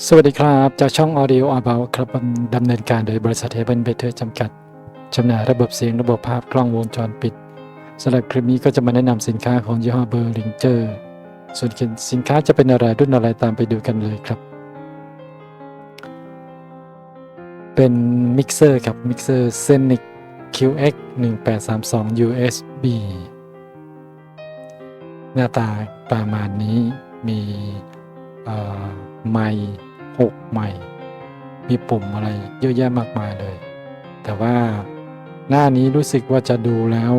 สวัสดีครับ จากช่อง Audio About ครับดำเนินการโดยบริษัทเฮเบนเบเทอร์จำกัดจำหน่ายระบบเสียงระบบภาพกล้องวงจรปิดสำหรับคลิปนี้ก็จะมาแนะนำสินค้าของยี่ห้อเบอร์ลิงเจอร์ส่วนสินค้าจะเป็นอะไรรุ่นอะไรตามไปดูกันเลยครับ เป็นมิกเซอร์ครับมิกเซอร์ Scenic QX 1832 USB หน้าตาประมาณนี้มี ไมค์หกไมค์มีปุ่มอะไรเยอะแยะมากมายเลย แต่ว่าหน้านี้รู้สึกว่าจะดูแล้ว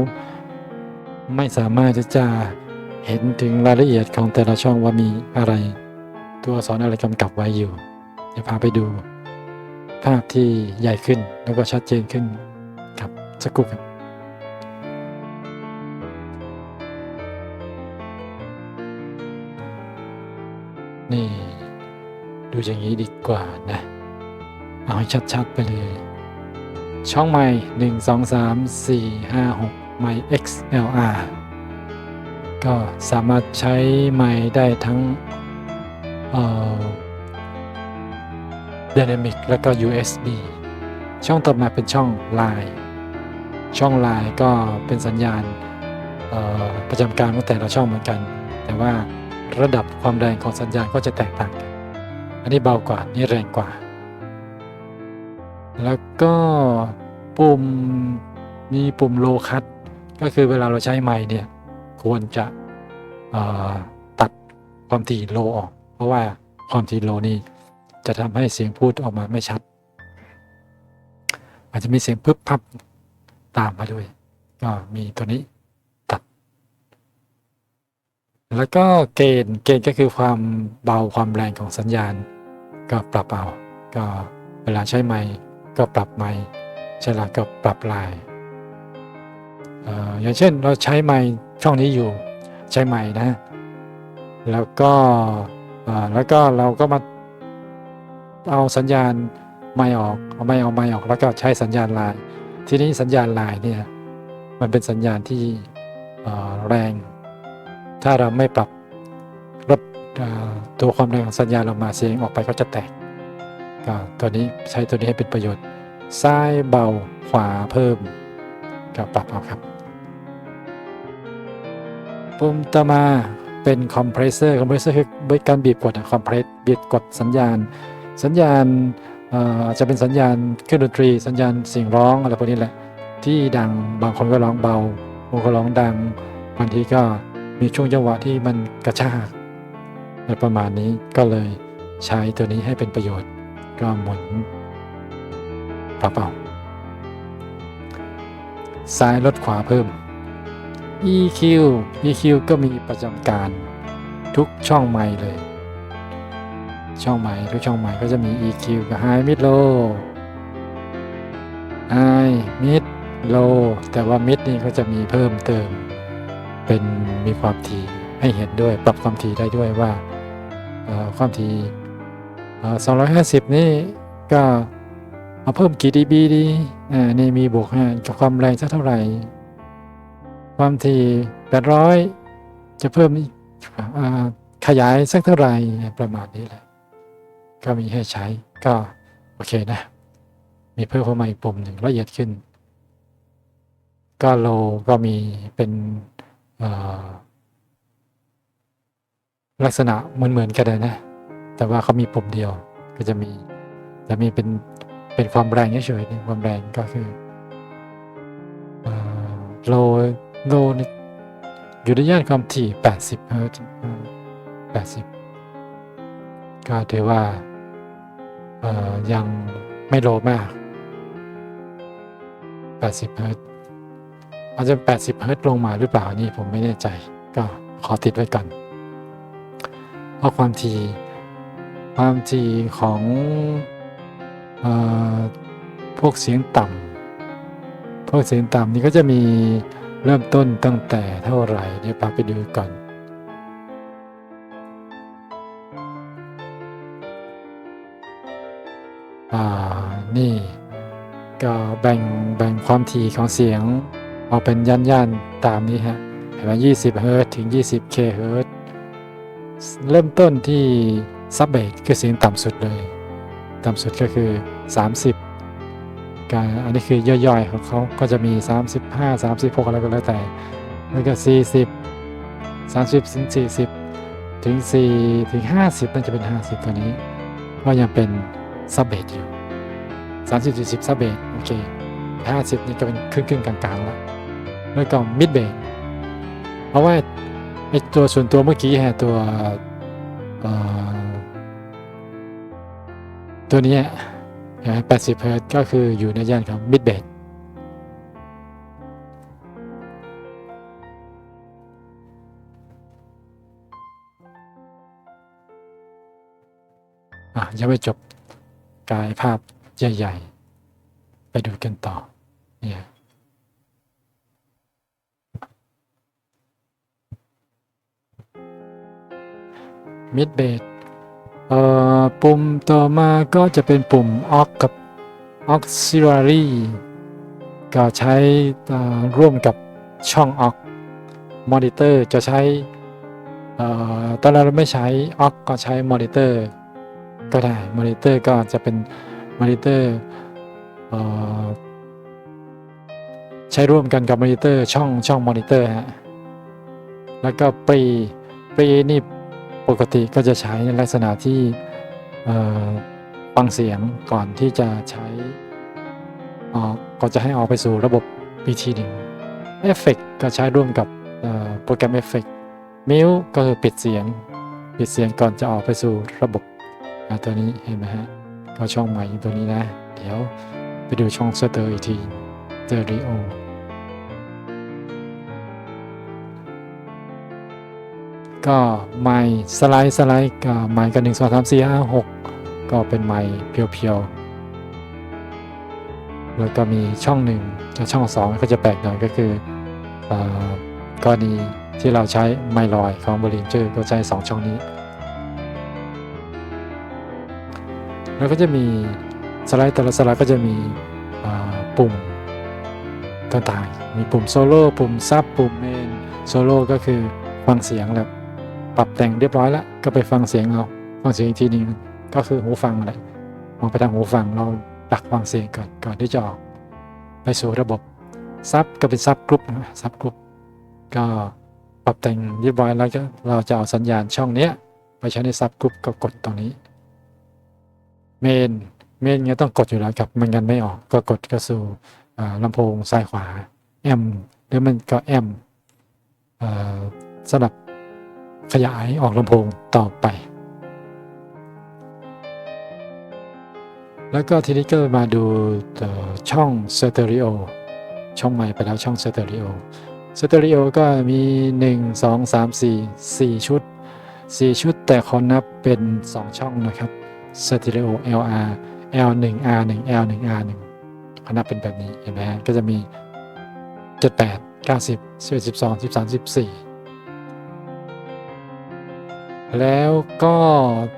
ไม่สามารถที่จะเห็นถึงรายละเอียดของแต่ละช่องว่ามีอะไร ตัวอักษรอะไรกำกับไว้อยู่เดี๋ยวพาไปดู ภาพที่ใหญ่ขึ้นแล้วก็ชัดเจนขึ้นครับสักครู่ครับ นี่ ดูอย่างนี้ดีกว่านะ เอาให้ชัดๆไปเลย ช่องใหม่1 2 3 4 5 6 ไมค์ XLR ก็สามารถใช้ไมค์ได้ทั้งเอ่อ Dynamic แล้วก็ USB ช่องต่อมาเป็นช่อง Line ช่อง Line ก็เป็นสัญญาณประจำการของแต่ละช่องเหมือนกัน แต่ว่า ระดับความแรงของสัญญาณก็จะแตกต่างกัน อันนี้เบากว่า นี่แรงกว่า แล้วก็ปุ่มมีปุ่มโลคัตก็คือเวลาเราใช้ไมค์เนี่ยควรจะตัดความถี่โลออก เพราะว่าความถี่โลนี่จะทำให้เสียงพูดออกมาไม่ชัด อาจจะมีเสียงพึบพับตามมาด้วย ก็มีตัวนี้ แล้วก็เกณฑ์เกณฑ์ก็คือความเบาความแรงของสัญญาณ ก็ปรับเอาก็เวลาใช้ไมค์ก็ปรับไมค์ใช้ลายก็ปรับลายอย่างเช่นเราใช้ไมค์ช่องนี้อยู่ใช้ไมค์นะแล้วก็แล้วก็เราก็มาเอาสัญญาณไมค์ออกเอาไมค์เอาไมค์ออกแล้วก็ใช้สัญญาณลาย ทีนี้สัญญาณลายเนี่ยมันเป็นสัญญาณที่แรง ถ้าเราไม่ปรับลดตัวความแรงของสัญญาณลงมาเสียงออกไปก็จะแตกก็ตัวนี้ใช้ตัวนี้ให้เป็นประโยชน์ซ้ายเบาขวาเพิ่มก็ปรับเอาครับ ปุ่มต่อมาเป็นคอมเพรสเซอร์คอมเพรสเซอร์คือการบีบกดคอมเพรสบีบกดสัญญาณ สัญญาณอาจจะเป็นสัญญาณเครื่องดนตรี สัญญาณเสียงร้องอะไรพวกนี้แหละ ที่ดังบางคนก็ร้องเบาบางคนร้องดังบางทีก็ มีช่วงจังหวะที่มันกระชากอะประมาณนี้ก็เลยใช้ตัวนี้ให้เป็นประโยชน์ ก็หมุนปรับเอาซ้ายลดขวาเพิ่ม EQ EQ ก็มีประจำการทุกช่องไมค์เลย ช่องไมค์ทุกช่องไมค์ก็จะมี EQ กับ High Mid Low High Mid Low แต่ว่า Mid นี่ก็จะมีเพิ่มเติม เป็นมีความถี่ให้เห็นด้วย ปรับความถี่ได้ด้วยว่าความถี่เอ่อ250 นี่ก็เอาเพิ่มกี่ dB ดีอ่านี่มีบวกกับความแรงสักเท่าไหร่ ความถี่800 จะเพิ่มอีกอ่าขยายสักเท่าไหร่ประมาณนี้แหละ ก็มีให้ใช้ก็โอเคนะ มีเพิ่มเข้ามาอีกปุ่มหนึ่งละเอียดขึ้น ก็โลก็มีเป็น ลักษณะเหมือนๆกันเลยนะ แต่ว่าเขามีปุ่มเดียวก็จะมีจะมีเป็นเป็นความแรงเฉยๆความแรงก็คือโลโลนี่อยู่ในย่านความถี่ 80เฮิรตซ์80 ก็ถือว่ายังไม่โลมาก 80เฮิรตซ์ อาจจะ80เฮิรต์ลงมาหรือเปล่านี่ผมไม่แน่ใจ ก็ขอติดไว้ก่อนเพราะความถี่ความถี่ของออพวกเสียงต่ำพวกเสียงต่ำนี่ก็จะมีเริ่มต้นตั้งแต่เท่าไหร่เดี๋ยวพาไปดูก่อนอ่านี่ก็แบ่งแบ่งความถี่ของเสียง ออกเป็นย่านๆตามนี้ฮะเห็นไหม20เฮิรต์ถึง 20เคเฮิรต์เริ่มต้นที่ซับเบสคือเสียงต่ำสุดเลย ต่ำสุดก็คือ 30การอันนี้คือย่อยๆ ของเขาก็จะมี 35 36 อะไรก็แล้วแต่ แล้วก็ 40 30ถึง40 ถึง 4 ถึง 50 น่าจะเป็น 50 ตัวนี้ ก็ยังเป็นซับเบสอยู่ 30 40ซับเบสโอเค 50 นี่ก็เป็นครึ่งๆกลางๆแล้ว แล้วก็มิดเบสเพราะว่าไอตัวส่วนตัวเมื่อกี้ฮะตัวตัวนี้นะ80เฮิร์ตก็คืออยู่ในย่านของมิดเบสอะยังไม่จบกายภาพใหญ่ ๆ ไปดูกันต่อเนี่ย มิดเบสเอ่อปุ่มต่อมาก็จะเป็นปุ่ม aux กับ auxiliary ก็ใช้ร่วมกับช่อง aux monitor จะใช้ตอนแรกเราไม่ใช้ aux ก็ใช้ monitor ก็ได้ monitor ก็จะเป็น monitor เอ่อใช้ร่วมกันกับ monitor ช่องช่อง monitor ฮะแล้วก็ปรีปรีนี่ ปกติก็จะใช้ในลักษณะที่เอ่อฟังเสียงก่อนที่จะใช้ออกก็จะให้ออกไปสู่ระบบอีกทีหนึ่งเอฟเฟกก็ใช้ร่วมกับโปรแกรมเอฟเฟกมิวก็คือปิดเสียง ปิดเสียงก่อนจะออกไปสู่ระบบตัวนี้เห็นไหมฮะก็ช่องใหม่ตัวนี้นะ เดี๋ยวไปดูช่องสเตอร์อีกทีสเตอริโอ ก็ไม้สไลด์สไลด์ก็ไม้กันหนึ่งสองสามสี่ห้าหกก็เป็นไม้เพียวๆแล้วก็มีช่องหนึ่งกับช่องสองก็จะแปลกหน่อยก็คือเอ่อกรณีที่เราใช้ไมลอยของบริเจอร์ก็ใช้สองช่องนี้ แล้วก็จะมีสไลด์แต่ละสไลด์ก็จะมีปุ่มต่างๆ มีปุ่มโซโล่ ปุ่มซับ ปุ่มเมน โซโล่ก็คือฟังเสียงแบบ ปรับแต่งเรียบร้อยแล้วก็ไปฟังเสียงเอาฟังเสียงอีกทีหนึงก็คือหูฟังอะไรมองไปทางหูฟังเราดักฟังเสียงก่อนก่อนที่จะออก ไปสู่ระบบซับก็เป็นซับกรุ๊ปนะซับกรุ๊ปก็ปรับแต่งเรียบร้อยแล้วก็เราจะเอาสัญญาณช่องเนี้ยไปใช้ในซับกรุ๊ปก็กดตรงนี้เมนเมนเนี่ยต้องกดอยู่แล้วครับมันกันไม่ออกก็กดก็สู่ลำโพงซ้ายขวาแอมหรือมันก็แอมสำหรับ ขยายออกลำโพงต่อไป แล้วก็ทีนี้ก็มาดูช่องสเตอริโอช่องใหม่ไปแล้วช่องสเตอริโอสเตอริโอก็มี 1 2 3 4 4 ชุด 4 ชุดแต่เขานับเป็น 2 ช่องนะครับสเตอริโอ LR L1 R1 L1 R1 เขานับเป็นแบบนี้เห็นไหมก็จะมี 78 90 11 12 13 14 แล้วก็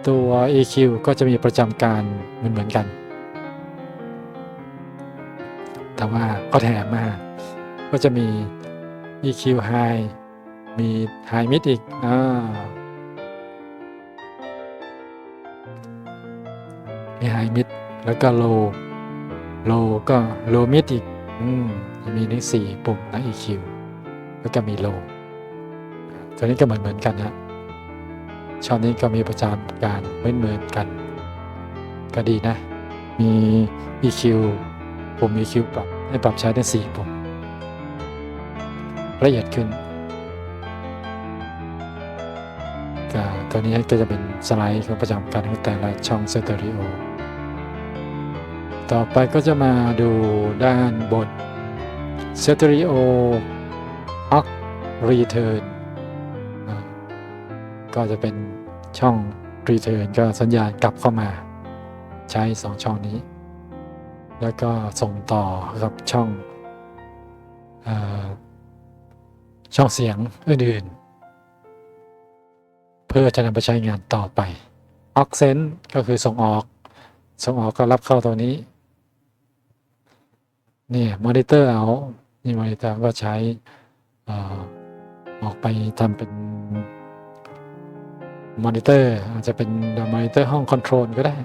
ตัว EQ ก็จะมีประจำการเหมือนเหมือนกัน แต่ว่าก็แถมมา ก็จะมี EQ High มี High Mid อีกอ่ามี High Mid แล้วก็ Low Low ก็ Low Mid อีก อืม มีนี่สี่ปุ่มนะ EQ แล้วก็มี Low ตัวนี้ก็เหมือนเหมือนกันนะ ช่องนี้ก็มีประจำการเหมือนเหมือนกัน ก็ดีนะ มี EQ ปุ่ม EQ ปรับให้ปรับใช้ได้4ปุ่มละเอียดขึ้นก็ตัวนี้ก็จะเป็นสไลด์ของประจำการของแต่ละช่องสเตอริโอต่อไปก็จะมาดูด้านบนสเตอริโอ Aux Return อ่าก็จะเป็น ช่อง Return ก็สัญญาณกลับเข้ามา ใช้ 2 ช่องนี้ แล้วก็ส่งต่อกับช่องอช่องเสียงอื่นๆ เพื่อจะนำไปใช้งานต่อไป Accent ก็คือส่งออก ส่งออกก็รับเข้าตัวนี้นี่มอนิเตอร์เอานี่มอนิเตอร์ก็ใช้ออกไปทำเป็น มอนิเตอร์อาจจะเป็นมอนิเตอร์ห้องคอนโทรลก็ได้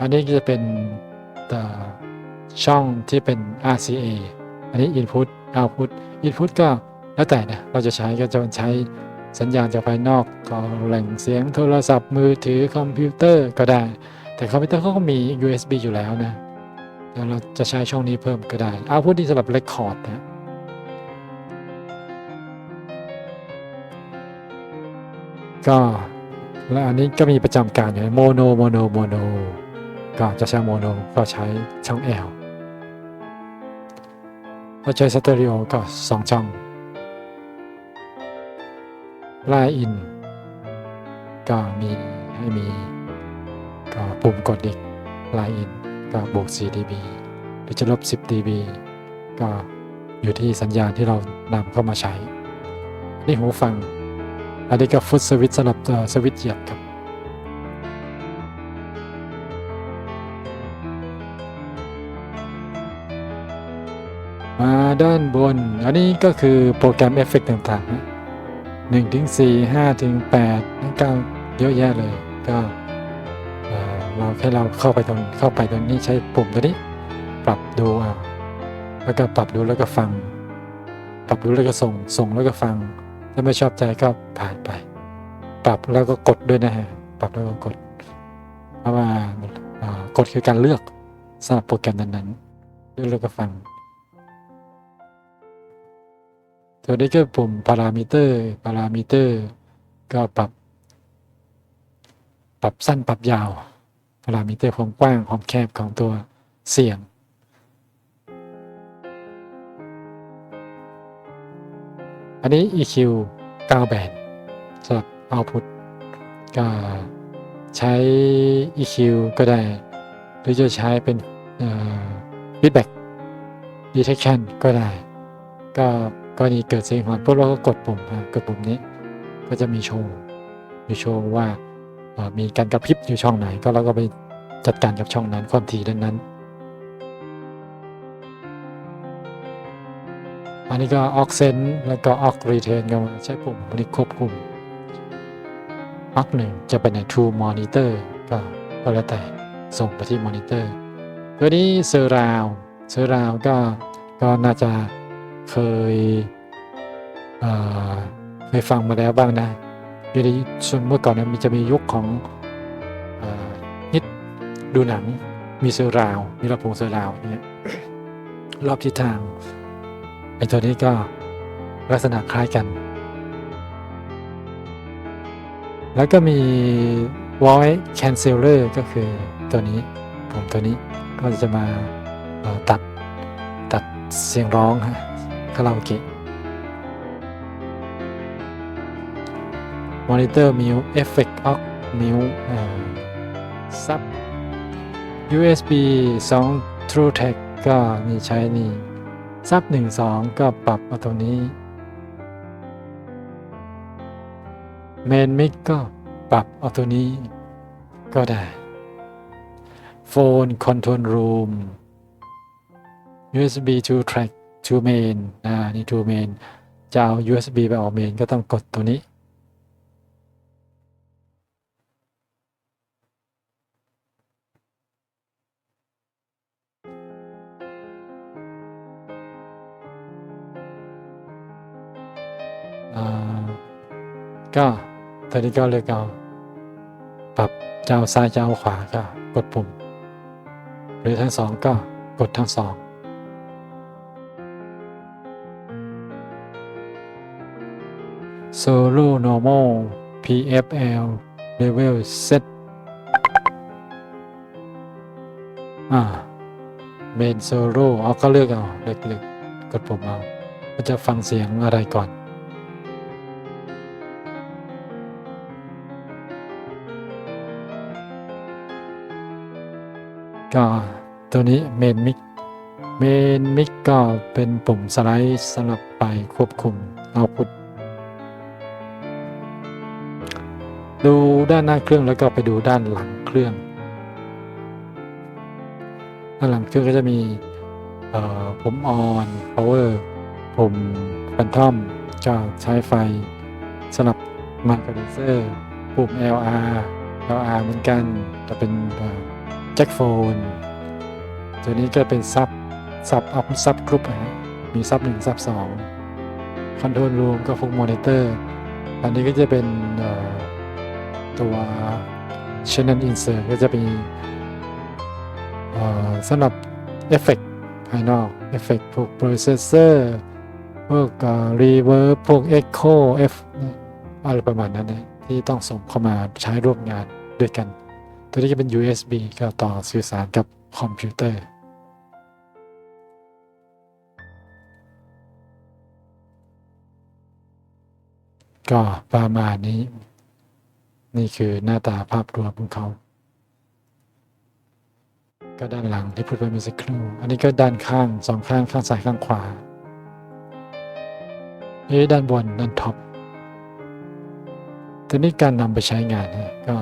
อันนี้จะเป็นแต่ช่องที่เป็น RCA อันนี้ Input Output Input ก็แล้วแต่นะเราจะใช้ก็จะใช้สัญญาณจากภายนอกก็แหล่งเสียงโทรศัพท์มือถือคอมพิวเตอร์ก็ได้ แต่คอมพิวเตอร์เขาก็มี USB อยู่แล้วนะแต่เราจะใช้ช่องนี้เพิ่มก็ได้ Output นี่สำหรับ Record นะ ก็และอันนี้ก็มีประจำการอยู่โมโนโมโนโมโนก็จะใช้โมโนก็ใช้ช่อง L ถ้าใช้สเตอริโอก็สองช่องไลน์อิน ก็มีให้มีก็ปุ่มกดอีกไลน์อินก็บวก 4 dB หรือจะลบ 10 dB ก็อยู่ที่สัญญาณที่เรานำเข้ามาใช้ นี่หูฟัง อันนี้ก็ฟุตสวิตสำหรับสวิตเหยียบครับ มาด้านบน อันนี้ก็คือโปรแกรมเอฟเฟกต์ต่างๆนะหนึ่งถึงสี่ห้าถึงแปดเก้าเยอะแยะเลยก็เอ่อเราแค่เราเข้าไปตรงเข้าไปตรงนี้ใช้ปุ่มตัวนี้ ปรับดูอะแล้วก็ปรับดูแล้วก็ฟัง ปรับดูแล้วก็ส่งส่งแล้วก็ฟัง ถ้าไม่ชอบใจก็ผ่านไป ปรับแล้วก็กดด้วยนะฮะปรับแล้วก็กด เพราะว่ากดคือการเลือกสำหรับโปรแกรมนั้นๆเลือกแล้วก็ฟังตัวนี้ก็ปุ่มพารามิเตอร์พารามิเตอร์ ก็ปรับ ปรับสั้นปรับยาวพารามิเตอร์ความกว้างความแคบของตัวเสียง อันนี้ EQ 9แบนสำหรับ output ก็ใช้ EQ ก็ได้ หรือจะใช้เป็น feedback detection ก็ได้ ก็กรณีเกิดเสียงหอนปุ๊บเราก็กดปุ่มกดปุ่มนี้ ก็จะมีโชว์มีโชว์ว่ามีการกระพริบอยู่ช่องไหน ก็เราก็ไปจัดการกับช่องนั้นความถี่นั้นนั้น อันนี้ก็ aux send แล้วก็ aux return ก็ใช้ปุ่มนี้ควบคุม aux หนึ่งจะเป็นใน true monitor ก็ก็แล้วแต่ส่งไปที่ monitor ตัวนี้ surround surround ก็ก็น่าจะเคยเเคยฟังมาแล้วบ้างนะอยู่ในส่วนเมื่อก่อนเนี่ยมันจะมียุคของนิดดูหนังมีเซอร์ราวมีลำโพงเซอร์ราวเนี่ยรอบทิศทาง ไอตัวนี้ก็ลักษณะคล้ายกัน แล้วก็มี voice canceller ก็คือตัวนี้ผมตัวนี้ก็จะมาตัดตัดเสียงร้องฮะคาราโอเกะมอนิเตอร์มิวเอฟเฟกต์ออกมิวซับ USB 2 True Tech ก็มีใช้นี่ ซับ1 2ก็ปรับเอาตรงนี้เมนมิกก็ปรับเอาตัวนี้ก็ได้โฟนคอนโทรลรูม USB to track to main อ่านี่ to main จะเอา USB ไปออก main ก็ต้องกดตัวนี้ ก็ตอนนี้ก็เลือกเอาปรับจะเอาซ้ายจะเอาขวาก็กดปุ่ม หรือทั้งสองก็กดทั้งสอง Solo Normal PFL Level Set อ่า Main Solo เอาก็เลือกเอาเลือกๆกดปุ่มเอาก็จะฟังเสียงอะไรก่อน ก็ตัวนี้เมนมิกเมนมิกก็เป็นปุ่มสไลด์สำหรับไปควบคุมเอาพุทดูด้านหน้าเครื่องแล้วก็ไปดูด้านหลังเครื่อง ด้านหลังเครื่องก็จะมีเอ่อปุ่มออน power ปุ่มแฟนทอมก็ใช้ไฟสำหรับไมโครเดเซอร์ปุ่ม LR LR เหมือนกันจะเป็น แจ็คโฟนตัวนี้ก็เป็นซับซับอัพซับกรุ๊ปนะฮะมีซับหนึ่งซับสองคอนโทรลรูมก็พวกมอนิเตอร์ อันนี้ก็จะเป็นตัว Channel Insert ก็จะมีสำหรับเอฟเฟกภายนอกเอฟเฟกพวก processor พวกรีเอ่อ reverb พวก echo f อะไรประมาณนั้นนะที่ต้องส่งเข้ามาใช้ร่วมงานด้วยกัน ตัวนี้ก็เป็น USB ก็ต่อสื่อสารกับคอมพิวเตอร์ ก็ประมาณนี้ นี่คือหน้าตาภาพรวมของเขา ก็ด้านหลังที่พูดไปเมื่อสักครู่ อันนี้ก็ด้านข้างสองข้างข้างซ้ายข้างขวาเอ้ด้านบนด้านท็อปทีนี้การนำไปใช้งานก็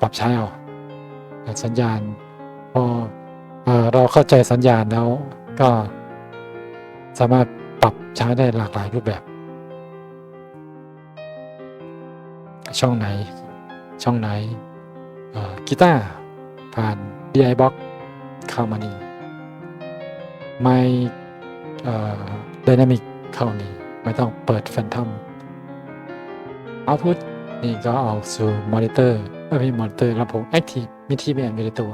ปรับใช้เอาสัญญาณพอเอเราเข้าใจสัญญาณแล้วก็สามารถปรับใช้ได้หลากหลายรูปแบบ ช่องไหนช่องไหนกีตาร์ผ่าน DI Box เข้ามานี่ไม่ไดนามิกเข้านี่ไม่ต้องเปิดแฟนทอมเอาพุทนี่ก็เอาสู่มอนิเตอร์ ไม่ใช่มอนิเตอร์ลำโพง Active มีทีแบนอยู่ในตัว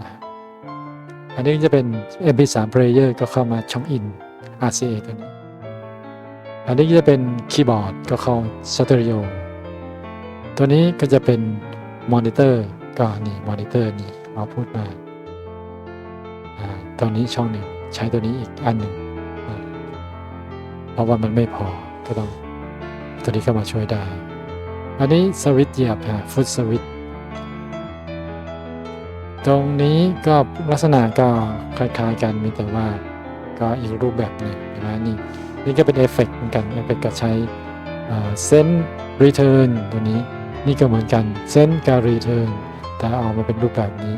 อันนี้จะเป็น MP3 Player ก็เข้ามาช่องอิน RCA ตัวนี้ อันนี้จะเป็นคีย์บอร์ดก็เข้าสเตอริโอตัวนี้ก็จะเป็นมอนิเตอร์ก็นี่มอนิเตอร์นี่เอาพูดมาอ่าตรงนี้ช่องหนึ่งใช้ตัวนี้อีกอันหนึ่งเพราะว่ามันไม่พอก็ต้องตัวนี้เข้ามาช่วยได้ อันนี้สวิตช์เหยียบฮะฟุตสวิตช์ ตรงนี้ก็ลักษณะก็คล้ายๆกันมีแต่ว่าก็อีกรูปแบบหนึ่งนะนี่นี่ก็เป็นเอฟเฟกต์เหมือนกันเอฟเฟกต์ก็ใช้เซนรีเทิร์นตัวนี้นี่ก็เหมือนกันเส้นการรีเทิร์นแต่เอามาเป็นรูปแบบนี้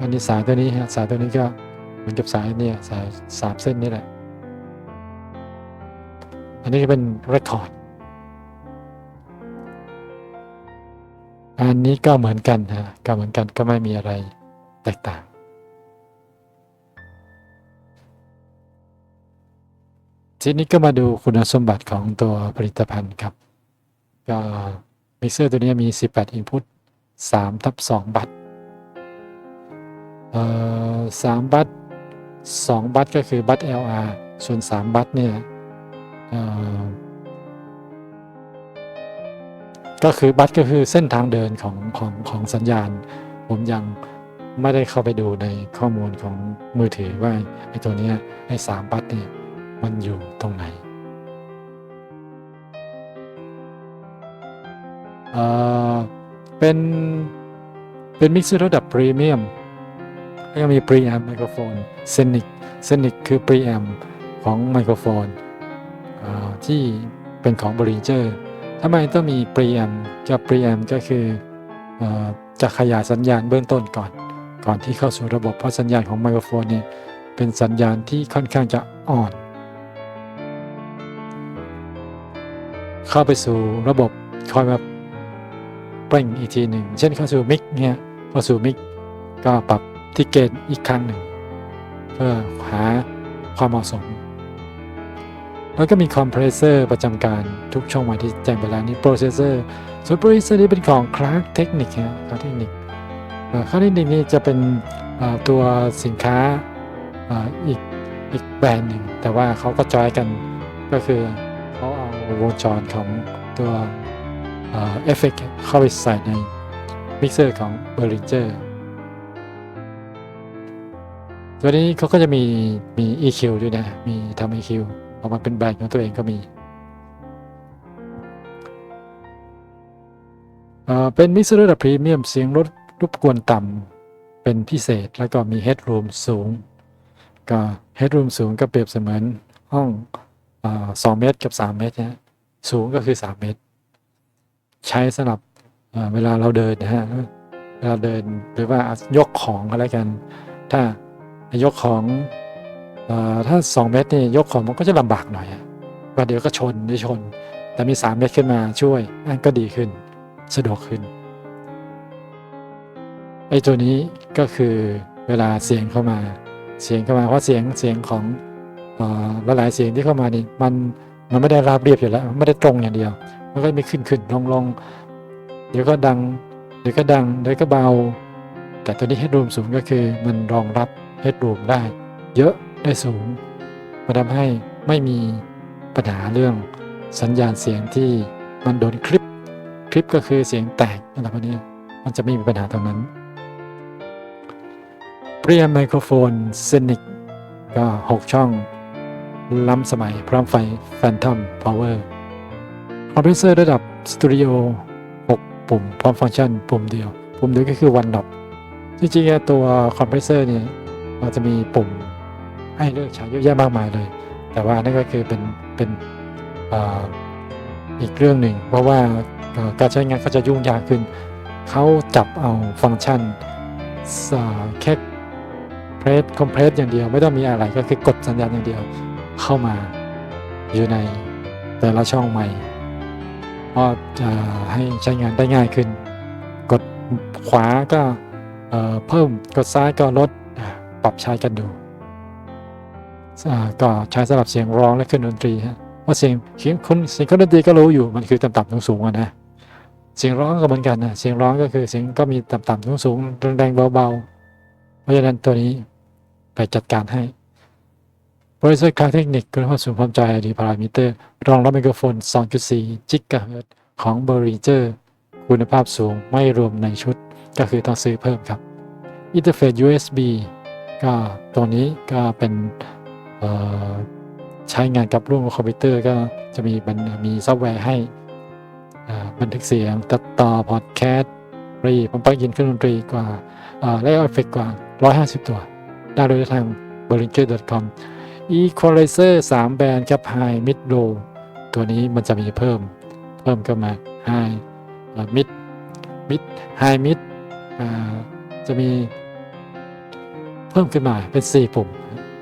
อันนี้สายตัวนี้ฮะสายตัวนี้ก็เหมือนกับสายเนี่ยสายสามเส้นนี่แหละอันนี้ก็เป็นเอันนี้ก็เหมือนกันฮะก็เหมือนกันก็ไม่มีอะไรแตกต่าง ทีนี้ก็มาดูคุณสมบัติของตัวผลิตภัณฑ์ครับ ก็มิกเซอร์ตัวนี้มี 18 input 3ทับ2บัตเอ่อ3บัต2บัตก็คือบัต LR ส่วน 3 บัตเนี่ยเอ่อ ก็คือบัตก็คือเส้นทางเดินของของของสัญญาณ ผมยังไม่ได้เข้าไปดูในข้อมูลของมือถือว่าไอ้ตัวนี้ไอ้3บัตเนี่ยมันอยู่ตรงไหนเอ่อเป็นเป็นมิกซ์ระดับพรีเมียมแล้วก็มีพรีแอมไมโครโฟนเซนิกเซนิกคือพรีแอมของไมโครโฟนที่เป็นของบริเจอร์ ทำไมต้องมีพรีแอมกับพรีแอมก็คืออจะขยายสัญญาณเบื้องต้นก่อน ก่อนที่เข้าสู่ระบบเพราะสัญญาณของไมโครโฟนนี่เป็นสัญญาณที่ค่อนข้างจะอ่อน เข้าไปสู่ระบบคอยมาเปล่งอีกทีหนึ่ง เช่นเข้าสู่มิกเนี่ยเข้าสู่มิกก็ปรับที่เกณฑ์อีกครั้งหนึ่ง เพื่อหาความเหมาะสม แล้วก็มีคอมเพรสเซอร์ประจำการทุกช่องหมายที่แจ้งไปแล้วนี่โปรเซสเซอร์ส่วนโปรเซสเซอร์นี้เป็นของ Clark Technic นะ Clark Technic เอ่อ Clark Technic นี่จะเป็นตัวสินค้าอ,อีกอีกแบรนด์หนึ่ง แต่ว่าเขาก็จอยกันก็คือเขาเอาวงจรของตัวเอฟเฟกต์เข้าไปใส่ในมิกเซอร์ของ b e r l i n g e r ตัวนี้เขาก็จะมีมี EQ ด้วยนะ มีทำ EQ ออกมาเป็นแบรนด์ของตัวเองก็มี เป็นมิกเซอร์ระดับพรีเมียมเสียงลดรบกวนต่ำเป็นพิเศษแล้วก็มี headroom สูง ก็ headroom สูงก็เปรียบเสมือนห้องสองเมตรกับ 3 เมตรนะสูงก็คือ 3 เมตร ใช้สำหรับเวลาเราเดินนะฮะเวลาเดินหรือว่ายกของอะไรกัน ถ้ายกของ ถ้า 2 เมตรนี่ยกของมันก็จะลำบากหน่อยอะว่าเดี๋ยวก็ชนได้ชน แต่มี 3 เม็ดขึ้นมาช่วยอันก็ดีขึ้น สะดวกขึ้นไอ้ตัวนี้ก็คือเวลาเสียงเข้ามาเสียงเข้ามาเพราะเสียงเสียงของอ่อหลายเสียงที่เข้ามานี่มันมันไม่ได้ราบเรียบอยู่แล้วไม่ได้ตรงอย่างเดียว มันก็มีขึ้นขึ้นลงลงเดี๋ยวก็ดังเดี๋ยวก็ดังเดี๋ยวก็เบา แต่ตัวนี้เฮดรูมสูงก็คือมันรองรับเฮดรูมได้ เยอะ ได้สูงมันทำให้ไม่มีปัญหาเรื่องสัญญาณเสียงที่มันโดนคลิป คลิปก็คือเสียงแตกอะไรพวกนี้มันจะไม่มีปัญหาตรงนั้นเปรียไมโครโฟนเซนิกก็ 6 ช่อง ล้ำสมัยพร้อมไฟ Phantom Power คอมเพรสเซอร์ระดับสตูดิโอ6ปุ่ม พร้อมฟังก์ชัน ปุ่มเดียว ปุ่มเดียวก็คือ one knob จริงๆตัวคอมเพรสเซอร์เนี่ยมันจะมีปุ่ม ให้เลือกใช้เยอะแยะมากมายเลย แต่ว่านั่นก็คือเป็นเป็นอ,อีกเรื่องหนึ่ง เพราะว่าการใช้งานเขาจะยุ่งยากขึ้น เขาจับเอาฟังก์ชันสอ่าแค่เพรสคอมเพรสอย่างเดียว ไม่ต้องมีอะไรก็คือกดสัญญาณอย่างเดียวเข้ามาอยู่ในแต่ละช่องใหม่ก็จะให้ใช้งานได้ง่ายขึ้น กดขวาก็เเพิ่มกดซ้ายก็ลดปรับใช้กันดู ก็ใช้สำหรับเสียงร้องและเครื่องดนตรีฮะเพราะเสียงเสียงคนเสียงเครื่องดนตรีก็รู้อยู่มันคือต่ำๆสูงๆอะนะเสียงร้องก็เหมือนกันนะเสียงร้องก็คือเสียงก็มีต่ำๆสูงๆแรงๆเบาๆเพราะฉะนั้นตัวนี้ไปจัดการให้บริษัทคลาเทคนิคคุณภาพสูงความใจอยดีพารามิเตอร์ รองรับไมโครโฟน 2.4 จิกะเฮิรตซ์ของเบอริเจอร์คุณภาพสูงไม่รวมในชุด ก็คือต้องซื้อเพิ่มครับอินเทอร์เฟซ USB ก็ตัวนี้ก็เป็น ใช้งานกับร่วมกับคอมพิวเตอร์ก็จะมีมันมีซอฟต์แวร์ให้บันทึกเสียง ตัดต่อพอดแคสต์รีผมไปยินเครื่องดนตรีกว่าอ่าและเอฟเฟกกว่า 150 ตัว ได้โดยทาง b r i n g e r c o m Equalizer 3 แบรนด์ครับ High Mid Low ตัวนี้มันจะมีเพิ่มเพิ่มเข้ามา High Mid Mid High Mid จะมีเพิ่มขึ้นมาเป็น 4 ปุ่ม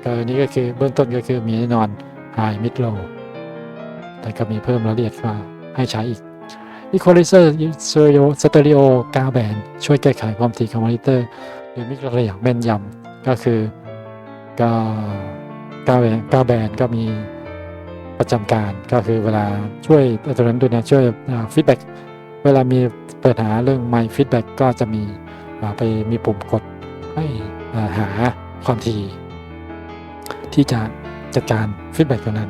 ก็อันนี้ก็คือเบื้องต้นก็คือมีแน่นอน High Mid Low แต่ก็มีเพิ่มรายละเอียดมาให้ใช้อีก Equalizer Stereo Stereo 9แบนช่วยแก้ไขความถี่ของมอนิเตอร์หรือมิกระอย่างแม่นยำก็คือก็9แบนด์9แบนก็มีประจำการก็คือเวลาช่วยตัวนั้นด้วยนะช่วยฟีดแบ็กเวลามีปัญหาเรื่องไมค์ฟีดแบ็กก็จะมีอ่าไปมีปุ่มกดให้หาความถี่ ที่จะจัดการฟีดแบ็กตัวนั้น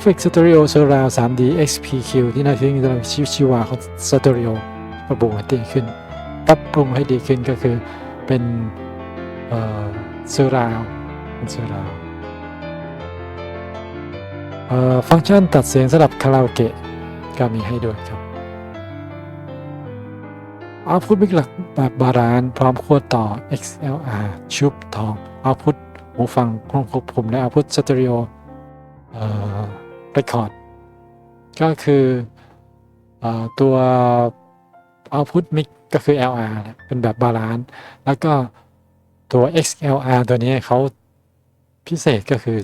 FX Stereo Surround 3D XPQ ที่น่าทึ่งเราชิวชิวาของ Stereo ปรับปรุงให้ดีขึ้น ปรับปรุงให้ดีขึ้นก็คือเป็นเอ่อ Surround เป็น Surround เอ่อฟังก์ชันตัดเสียงสำหรับคาราโอเกะก็มีให้ด้วยครับเอาพุทมิกหลักแบบบาลานพร้อมขั้วต่อ XLR ชุบทองเอาพุท หูฟังห้องควบคุมและเอาพุทสตอริโอเอ่อ record ก็คืออตัว output mix ก็คือ LR เนี่ยเป็นแบบบาลานซ์แล้วก็ตัว XLR ตัวนี้เขาพิเศษก็คือ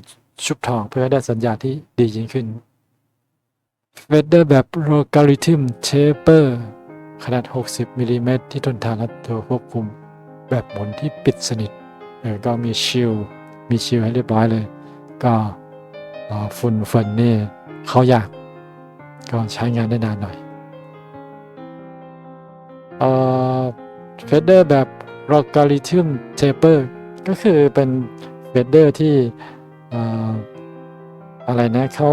ชุบทองเพื่อได้สัญญาณที่ดียิ่งขึ้น Fader แบบ Logarithm Taper ขนาด 60มิลลิเมตรที่ทนทานและตัวควบคุมแบบหมุนที่ปิดสนิท ก็มีชิล มีชิลให้เรียบร้อยเลย ก็เอ่อฝุ่นฝนนี่เขาอยากก็ใช้งานได้นานหน่อยเอ่อเฟเดอร์แบบ logarithm taper ก็คือเป็นเฟเดอร์ที่อะไรนะเขา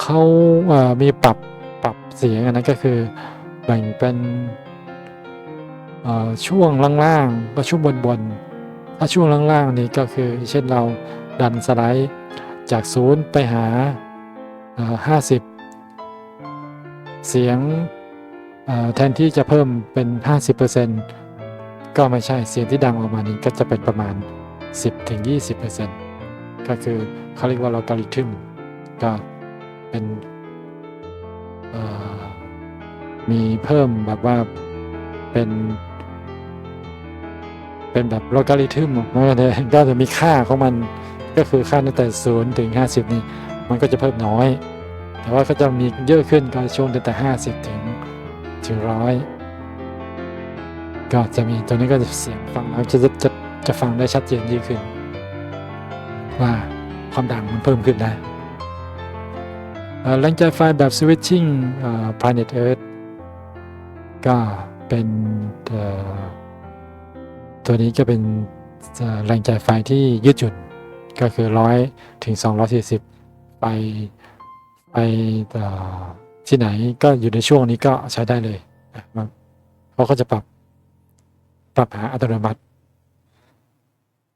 เขาเอ่อมีปรับปรับเสียงอันนั้นก็คือแบ่งเป็นช่วงล่างๆ ก็ช่วงบนๆ ถ้าช่วงล่างๆนี่ก็คือเช่นเราดันสไลด์จากศูนย์ไปหาห้าสิบเสียงแทนที่จะเพิ่มเป็น 50%ก็ไม่ใช่เสียงที่ดังออกมานี้ก็จะเป็นประมาณ 10-20%ก็คือเขาเรียกว่าลอการิทึมก็เป็นมีเพิ่มแบบว่าเป็น เป็นแบบโลการิทึมมันก็จะมีค่าของมันก็คือค่าตั้งแต่0ถึง 50 นี่ มันก็จะเพิ่มน้อย แต่ว่าก็จะมีเยอะขึ้นก็ช่วงตั้งแต่ 50 ถึงถึงร้อยก็จะมีตัวนี้ก็จะเสียงฟังแล้วจะจะจะจะฟังได้ชัดเจนยิ่งขึ้น ว่าความดังมันเพิ่มขึ้นได้เอ่งจ่ายไฟแบบ switching เอ่อ planet earth ก็เป็น ตัวนี้ก็เป็นเอ่อแรงจ่ายไฟที่ยืดหยุ่นก็คือร้อยถึง 240 ไปไปเอ่อที่ไหนก็อยู่ในช่วงนี้ก็ใช้ได้เลยอะมันเขาก็จะปรับปรับหาอัตโนมัติ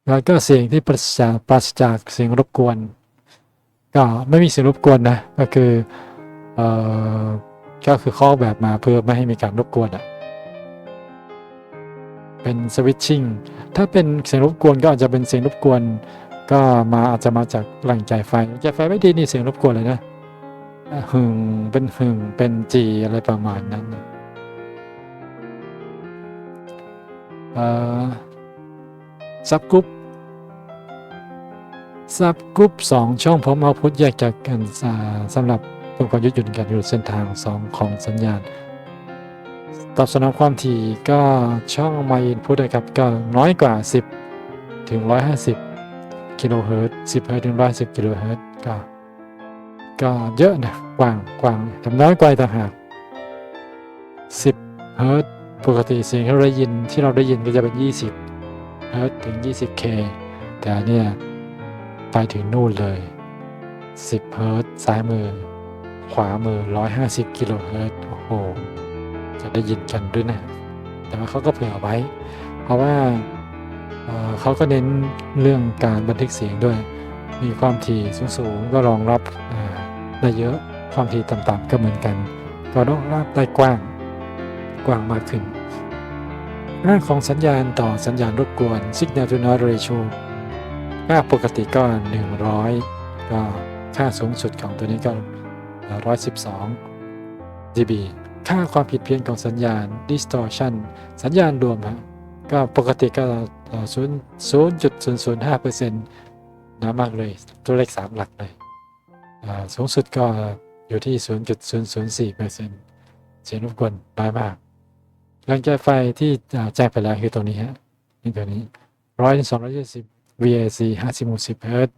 แล้วก็เสียงที่ปราศจากปราศจากเสียงรบกวน ก็ไม่มีเสียงรบกวนนะ ก็คือเอ่อก็คือข้อแบบมาเพื่อไม่ให้มีการรบกวนอะ เป็นสวิตชิ่งถ้าเป็นเสียงรบกวนก็อาจจะเป็นเสียงรบกวน ก็มาอาจจะมาจากแหล่งจ่ายไฟแหล่งจ่ายไฟไม่ดีนี่เสียงรบกวนเลยนะอะหึงเป็นหึงเป็นจีอะไรประมาณนั้นเอ่อซับกรุ๊ปซับกรุ๊ปสองช่องพร้อมเอาพุทแยกจากกันสำหรับเพิ่มความยืดหยุ่นการอยู่เส้นทางสองของสัญญาณ ตอบสนองความถี่ก็ช่อง My Input นะครับก็น้อยกว่า 10 ถึง 150 กิโลเฮิรตซ์10เฮิรตซ์ถึง 110 กิโลเฮิรตซ์ก็ก็เยอะนะกว้างกว้างแต่น้อยกว่าต่างหาก 10 เฮิรตซ์ปกติเสียงที่เราได้ยินที่เราได้ยินก็จะเป็น 20 เฮิรตซ์ถึง 20K แต่เนี่ยไปถึงนู่นเลย 10 เฮิรตซ์ซ้ายมือ ขวามือ 150 กิโลเฮิรตซ์โอ้โห จะได้ยินกันด้วยนะ แต่ว่าเขาก็เผื่อไว้ เพราะว่าเเขาก็เน้นเรื่องการบันทึกเสียงด้วย มีความถี่สูงๆก็รองรับได้เยอะ ความถี่ต่ำๆก็เหมือนกัน ก็รองรับได้กว้าง กว้างมากขึ้นค่าของสัญญาณต่อสัญญาณรบกวน signal to noise ratio ค่าปกติก็ 100 ก็ค่าสูงสุดของตัวนี้ก็เอ่อ112 dB ค่าความผิดเพี้ยนของสัญญาณ distortion สัญญาณรวมฮะก็ปกติก็ศูนย์ศูนย์จุดศูนย์ศูนย์ห้าเปอร์เซ็นต์นะมากเลยตัวเลขสามหลักเลยอ่าสูงสุดก็อยู่ที่ 0.004เปอร์เซ็นต์เสียงรบกวนน้อยมากแรงจ่ายไฟที่แจ้งไปแล้วคือตัวนี้ฮะนี่ตัวนี้ร้อยสองร้อยยี่สิบ VAC ห้าสิบหกสิบเฮิรตซ์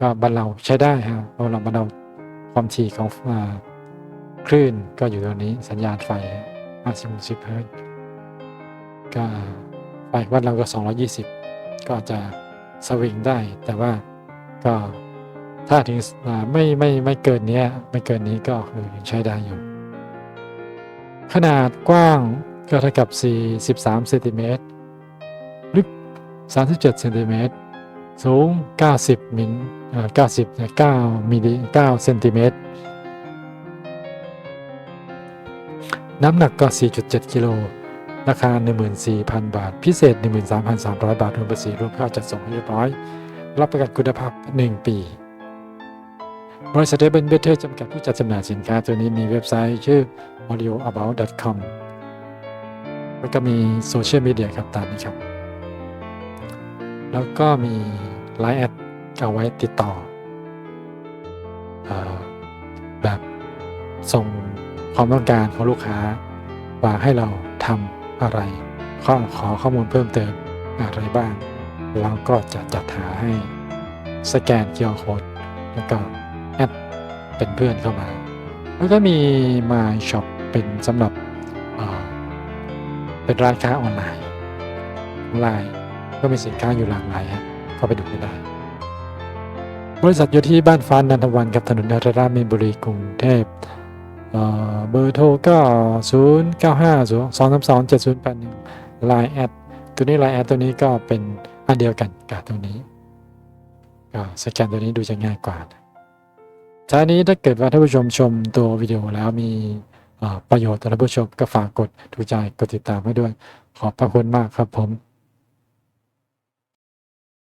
ก็บรรเลาใช้ได้ฮะบรรเลาบรรเลาความถี่ของอ่า คลื่นก็อยู่ตรงนี้สัญญาณไฟ50 60เฮิรตซ์ก็ไฟวัดเราก็ 220 ก็จะสวิงได้ แต่ว่าก็ถ้าถึงไม่ไม่ไม่เกินเนี้ยไม่เกินนี้ก็คือยังใช้ได้อยู่ ขนาดกว้างก็เท่ากับ 43เซนติเมตรลึก 37เซนติเมตรสูง 90มิลเอ่อ90 9มิล9เซนติเมตร น้ำหนักก็ 4.7 กิโล ราคา 14,000 บาท พิเศษ 13,300 บาทรวมภาษีรวมค่าจัดส่งให้เรียบร้อย รับประกันคุณภาพ 1 ปี บริษัทเดบินเบเทอร์จำกัดผู้จัดจำหน่ายสินค้าตัวนี้มีเว็บไซต์ชื่อ audioabout.com แล้วก็มีโซเชียลมีเดียครับตามนี้ครับ แล้วก็มี Line แอดเอาไว้ติดต่ออแบบส่ง ความต้องการของลูกค้า ว่าให้เราทำอะไร ข้อขอข้อมูลเพิ่มเติมอะไรบ้าง เราก็จะจัดหาให้สแกน QR Code แล้วก็แอดเป็นเพื่อนเข้ามา แล้วก็มี My Shop เป็นสำหรับเเป็นร้านค้าออนไลน์ออนไลน์ก็มีสินค้าอยู่หลากหลายฮะเข้าไปดูได้ บริษัทอยู่ที่บ้านฟ้านันทวันกับถนนนารามีนบุรีกรุงเทพ เบอร์โทรก็0 9 5 2 3 2 7 0 8 1 Line แอดตัวนี้ Line แอดตัวนี้ก็เป็นอันเดียวกันกับตัวนี้ก็สแกนตัวนี้ดูจะง่ายกว่าท้ายนี้ถ้าเกิดว่าท่านผู้ชมชมตัววิดีโอแล้วมีประโยชน์ต่อท่านผู้ชมก็ฝากกดถูกใจกดติดตามให้ด้วย ขอบพระคุณมากครับผม